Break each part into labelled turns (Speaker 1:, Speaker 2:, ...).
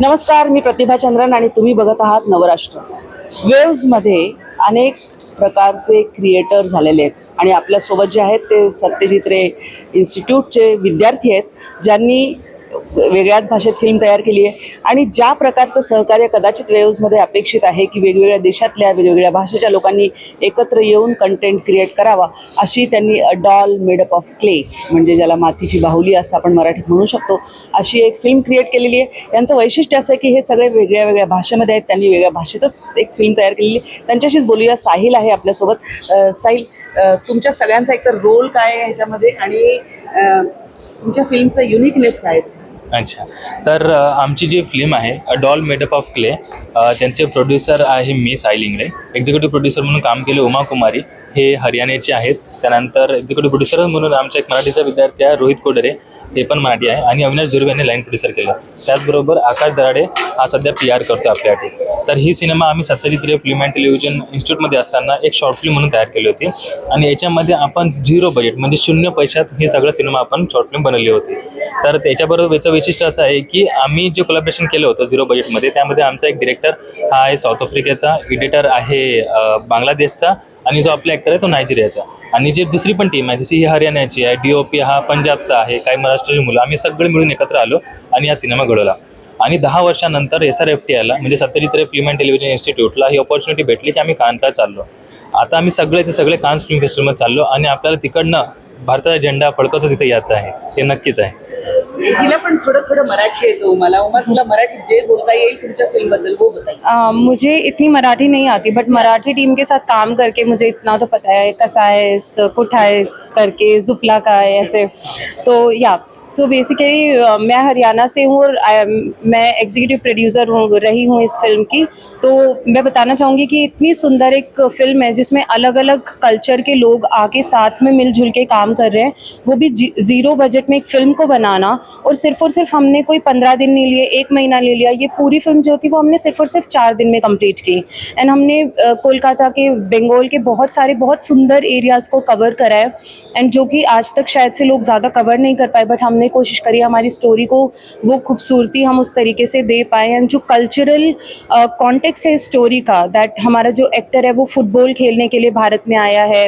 Speaker 1: नमस्कार मी प्रतिभा चंद्रन आणि तुम्ही बघत आहात नवराष्ट्र. वेव्समध्ये अनेक प्रकारचे क्रिएटर झालेले आहेत. आणि आपल्यासोबत जे आहेत ते सत्यजित रे इन्स्टिट्यूटचे विद्यार्थी आहेत ज्यांनी वेगळ्याच भाषेत फिल्म तयार केली आहे. आणि ज्या प्रकारचं सहकार्य कदाचित वेव्समध्ये अपेक्षित आहे की वेगवेगळ्या देशातल्या वेगवेगळ्या भाषेच्या लोकांनी एकत्र येऊन कंटेंट क्रिएट करावा अशी त्यांनी a doll made up of clay म्हणजे ज्याला मातीची बाहुली असं आपण मराठीत म्हणू शकतो अशी एक फिल्म क्रिएट केलेली आहे. यांचं वैशिष्ट्य असं आहे की हे सगळे वेगळ्या वेगळ्या भाषेमध्ये आहेत त्यांनी वेगळ्या भाषेतच एक फिल्म तयार केलेली आहे. त्यांच्याशीच बोलूया साहिल आहे आपल्यासोबत. साहिल तुमच्या सगळ्यांचा एकतर रोल काय आहे ह्याच्यामध्ये? आणि तुमच्या फिल्मचा युनिकनेस काय
Speaker 2: अच्छा. तर आमची जी फिल्म आहे a doll made up of clay त्यांचे प्रोड्युसर आहे मी साईल इंगळे. एक्झिक्युटिव्ह प्रोड्युसर म्हणून काम केले उमा कुमारी. हे हरियाणाचे आहेत. त्यानंतर एक्झिक्युटिव्ह प्रोड्युसर म्हणून आमचा एक मराठीचा विद्यार्थी आहे रोहित कोडरे. ते पण मराठी आहे. आणि अविनाश दुर्वे यांनी लाईन प्रोड्युसर केलं. त्याचबरोबर आकाश दराडे हा सध्या पी आर करतो आपल्यासाठी. तर ही सिनेमा आम्ही Satyajit Ray film and television इन्स्टिट्यूटमध्ये असताना एक शॉर्ट फिल्म म्हणून तयार केली होती. आणि याच्यामध्ये आपण झिरो बजेट म्हणजे शून्य पैशात हे सगळं सिनेमा आपण शॉर्ट फिल्म बनवली होती. तर त्याच्याबरोबर याचं वैशिष्ट्य असं आहे की आम्ही जे कोलॅबरेशन केलं होतं झिरो बजेटमध्ये त्यामध्ये आमचा एक डिरेक्टर हा आहे साऊथ आफ्रिकेचा एडिटर आहे बांगलादेशचा आणि जो आपला ॲक्टर आहे तो नायजेरियाचा. आणि जे दुसरी पण टीम आहे जशी ही हरियाणाची आहे डी ओ पी हा पंजाबचा आहे काही महाराष्ट्राची मुलं आम्ही सगळे मिळून एकत्र आलो आणि हा सिनेमा घडवला. आणि दहा वर्षानंतर एस आर एफ टी आयला म्हणजे Satyajit Ray film and television इन्स्टिट्यूटला ही ऑपॉर्च्युनिटी भेटली की आम्ही कानका चाललो. आता आम्ही सगळेचे सगळे कान्स फिल्म फेस्टिवलमध्ये चाललो आणि आपल्याला तिकडनं भारताचा झेंडा फडकवतो तिथे यायचं आहे हे नक्कीच आहे.
Speaker 1: पण थोडं थोडं मराठी मला उमा, तुला मराठीत जे बोलता येईल तुमच्या फ़िल्म बद्दल वो
Speaker 3: मुझे इतनी मराठी नहीं आती बट मराठी टीम के साथ काम करके मुझे इतना तो पता है कसाइस कुठाइस करके, जुपला का है, ऐसे। तो या। सो बेसिकली मैं हरियाणा से हूँ और मैं एग्जीक्यूटिव प्रोड्यूसर हूँ, रही हूँ इस फ़िल्म की। तो मैं बताना चाहूँगी कि इतनी सुंदर एक फ़िल्म है, जिसमें अलग अलग कल्चर के लोग आके साथ में मिलजुल के काम कर रहे हैं। वो भी ज़ीरो बजट में एक फ़िल्म को बनाना और सिर्फ़ और सिर्फ़ हमने कोई पंद्रह दिन नहीं लिए, एक महीना ले लिया। ये पूरी फ़िल्म जो थी वो हमने सिर्फ़ और सिर्फ़ चार दिन में कंप्लीट की। एंड हमने कोलकाता के, बंगाल के बहुत सारे, बहुत सुंदर एरियाज़ को कवर करा है। एंड जो कि आज तक शायद से लोग ज़्यादा कवर नहीं कर पाए बट हमने कोशिश करी, हमारी स्टोरी को वो खूबसूरती हम उस तरीके से दे पाए। एंड जो कल्चरल कॉन्टेक्स्ट है स्टोरी का दैट हमारा जो एक्टर है वो फुटबॉल खेलने के लिए भारत में आया है।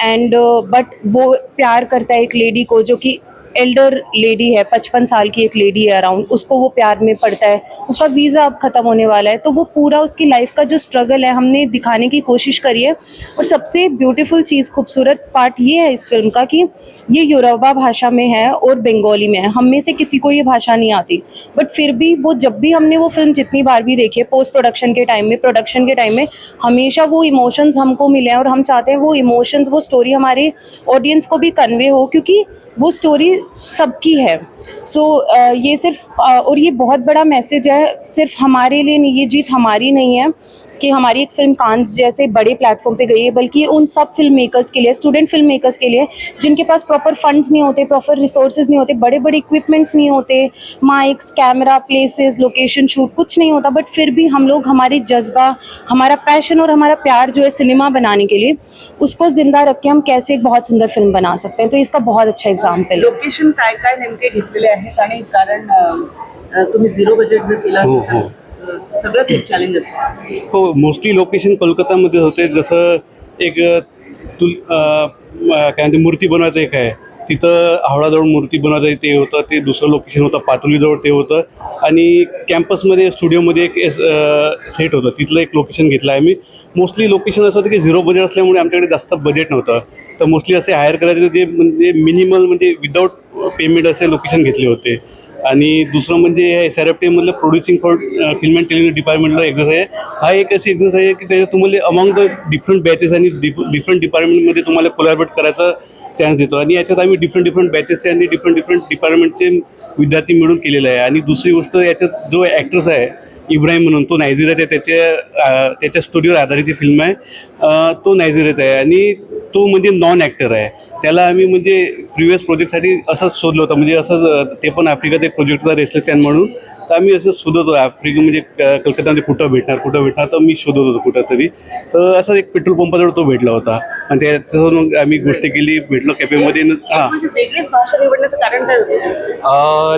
Speaker 3: एंड बट वो प्यार करता है एक लेडी को, जो कि एल्डर लेडी है, पचपन साल की एक लेडी है अराउंड उसको वो प्यार में पड़ता है, उसका वीज़ा अब ख़त्म होने वाला है तो वो पूरा उसकी लाइफ का जो स्ट्रगल है, हमने दिखाने की कोशिश करी है, और सबसे ब्यूटीफुल चीज़, खूबसूरत पार्ट ये है इस फ़िल्म का कि ये यूरोबा भाषा में है और बंगाली में है, हम में से किसी को ये भाषा नहीं आती बट फिर भी वो जब भी हमने वो फ़िल्म जितनी बार भी देखी है पोस्ट प्रोडक्शन के टाइम में प्रोडक्शन के टाइम में, हमेशा वो इमोशंस हमको मिले हैं, और हम चाहते हैं वो इमोशंस वो स्टोरी हमारे ऑडियंस को भी कन्वे हो, क्योंकि वो स्टोरी सबकी है। सो so, ये सिर्फ़ और ये बहुत बड़ा मैसेज है। सिर्फ़ हमारे लिए नहीं ये जीत हमारी नहीं है कि हमारी एक फ़िल्म कांस जैसे बड़े प्लेटफॉर्म पे गई है बल्कि उन सब फ़िल्म मेकर्स के लिए स्टूडेंट फ़िल्म मेकर्स के लिए जिनके पास प्रॉपर फंड्स नहीं होते प्रॉपर रिसोर्सेज नहीं होते बड़े बड़े इक्विपमेंट्स नहीं होते mics camera places location shoot कुछ नहीं होता। बट फिर भी हम लोग हमारे जज्बा हमारा पैशन और हमारा प्यार जो है सिनेमा बनाने के लिए उसको ज़िंदा रख के हम कैसे एक बहुत सुंदर फ़िल्म बना सकते हैं। तो इसका बहुत अच्छा एग्ज़ाम्पल
Speaker 1: लोकेशन काय काय नेमके घेतलेले आहेत आणि कारण तुम्ही झिरो बजेट जर केलं
Speaker 4: हो,
Speaker 1: अ, सगळंच एक चॅलेंज असतं.
Speaker 4: हो मोस्टली लोकेशन कोलकातामध्ये होते. जसं एक तुल काय म्हणते मूर्ती बनवायचं एक आहे. तिथं हावडाजवळ मूर्ती बनवायचं ते होतं. ते दुसरं लोकेशन होतं. पातुलीजवळ ते होतं. आणि कॅम्पसमध्ये स्टुडिओमध्ये एक एस सेट होतं. तिथलं एक लोकेशन घेतलं आहे मी मोस्टली लोकेशन असं होतं की झिरो बजेट असल्यामुळे आमच्याकडे जास्त बजेट नव्हतं. तर मोस्टली असे हायर करायचे ते म्हणजे मिनिमल म्हणजे विदाऊट पेमेंट असे लोकेशन घेतले होते. आणि दुसरं म्हणजे S R F टीमधलं producing for film and television डिपार्टमेंटला एक्झर्स आहे. हा एक अशी एक्झर्स आहे की त्याच्यात तुम्हाला अमॉंग द डिफरंट बॅचेस आणि डिफरंट डिपार्टमेंटमध्ये तुम्हाला कोलॅबरेट करायचा चान्स देतो. आणि याच्यात आम्ही डिफरंट डिफरंट बॅचेसचे आणि डिफरंट डिफरंट डिपार्टमेंटचे विद्यार्थी मिळून केलेलं आहे. आणि दुसरी गोष्ट याच्यात जो ॲक्ट्रेस आहे इब्राहिम म्हणून तो नायजेरियाचा आहे त्याच्या त्याच्या स्टुडिओवर आधारित फिल्म आहे. तो नायजेरियाचा आहे आणि तो म्हणजे नॉन ॲक्टर आहे. त्याला आम्ही म्हणजे प्रिव्हियस प्रोजेक्टसाठी असंच शोधलं होतं. म्हणजे असंच ते पण आफ्रिकात एक प्रोजेक्ट होता रेसलेस म्हणून. तर आम्ही असं शोधत होतो. आफ्रिका म्हणजे कलकत्तामध्ये कुठं भेटणार कुठं भेटणार तर मी शोधत होतो कुठं तरी तर असं एक पेट्रोल पंपाजवळ तो भेटला होता. आणि त्याच्यावर मग आम्ही गोष्ट केली भेटलो कॅफेमध्ये. हां.
Speaker 1: म्हणजे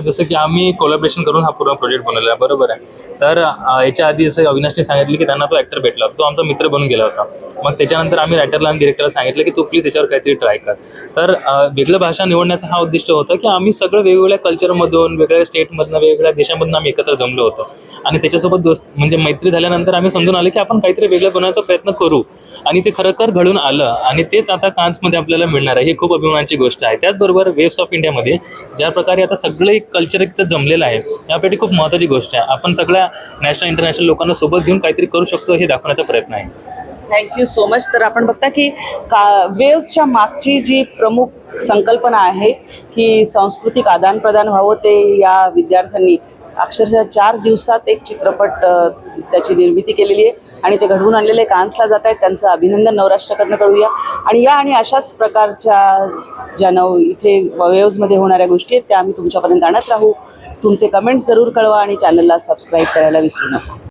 Speaker 2: जसं की आम्ही कोलॅबरेशन करून हा पूर्ण प्रोजेक्ट बनवला आहे. बरोबर आहे. तर याच्या आधी जसं अविनाशने सांगितलं की त्यांना तो ॲक्टर भेटला होता. तो आमचा मित्र बनून गेला होता. मग त्याच्यानंतर आम्ही रायटरला आणि डिरेक्टरला सांगितलं की तू प्लीज याच्यावर काहीतरी ट्राय कर. तर वेगळं भाषा निवडण्याचा हा उद्दिष्ट होता की आम्ही सगळं वेगवेगळ्या कल्चरमधून वेगवेगळ्या स्टेटमधनं वेगवेगळ्या देशामधून आम्ही एकत्र जमलो होतो. आणि त्याच्यासोबत दोस्त म्हणजे मैत्री झाल्यानंतर आम्ही समजून आले की आपण काहीतरी वेगळं बनवण्याचा प्रयत्न करू. आणि ते खरोखर घडून आलं आणि तेच आता कान्समध्ये आपल्याला मिळणार आहे. ही खूप अभिमानाची गोष्ट आहे. त्याचबरोबर वेव्स ऑफ इंडियामध्ये ज्या प्रकारे आता सगळं एक कल्चर इथं जमलेलं आहे यासाठी खूप महत्त्वाची गोष्ट आहे. आपण सगळ्या नॅशनल इंटरनॅशनल लोकांना सोबत घेऊन काहीतरी करू शकतो हे दाखवण्याचा प्रयत्न आहे.
Speaker 1: थँक्यू सो मच तर आपण बघता की का वेव्सच्या मागची जी प्रमुख संकल्पना आहे की सांस्कृतिक आदानप्रदान व्हावं ते या विद्यार्थ्यांनी अक्षरशः चार दिवसात एक चित्रपट त्याची निर्मिती केलेली आहे आणि ते घडवून आणलेले कान्सला जात आहेत. त्यांचं अभिनंदन नवराष्ट्राकडनं करूया. आणि या आणि अशाच प्रकारच्या ज्या नव इथे वेव्समध्ये होणाऱ्या गोष्टी आहेत त्या आम्ही तुमच्यापर्यंत आणत राहू. तुमचे कमेंट्स जरूर कळवा आणि चॅनलला सबस्क्राईब करायला विसरू नका.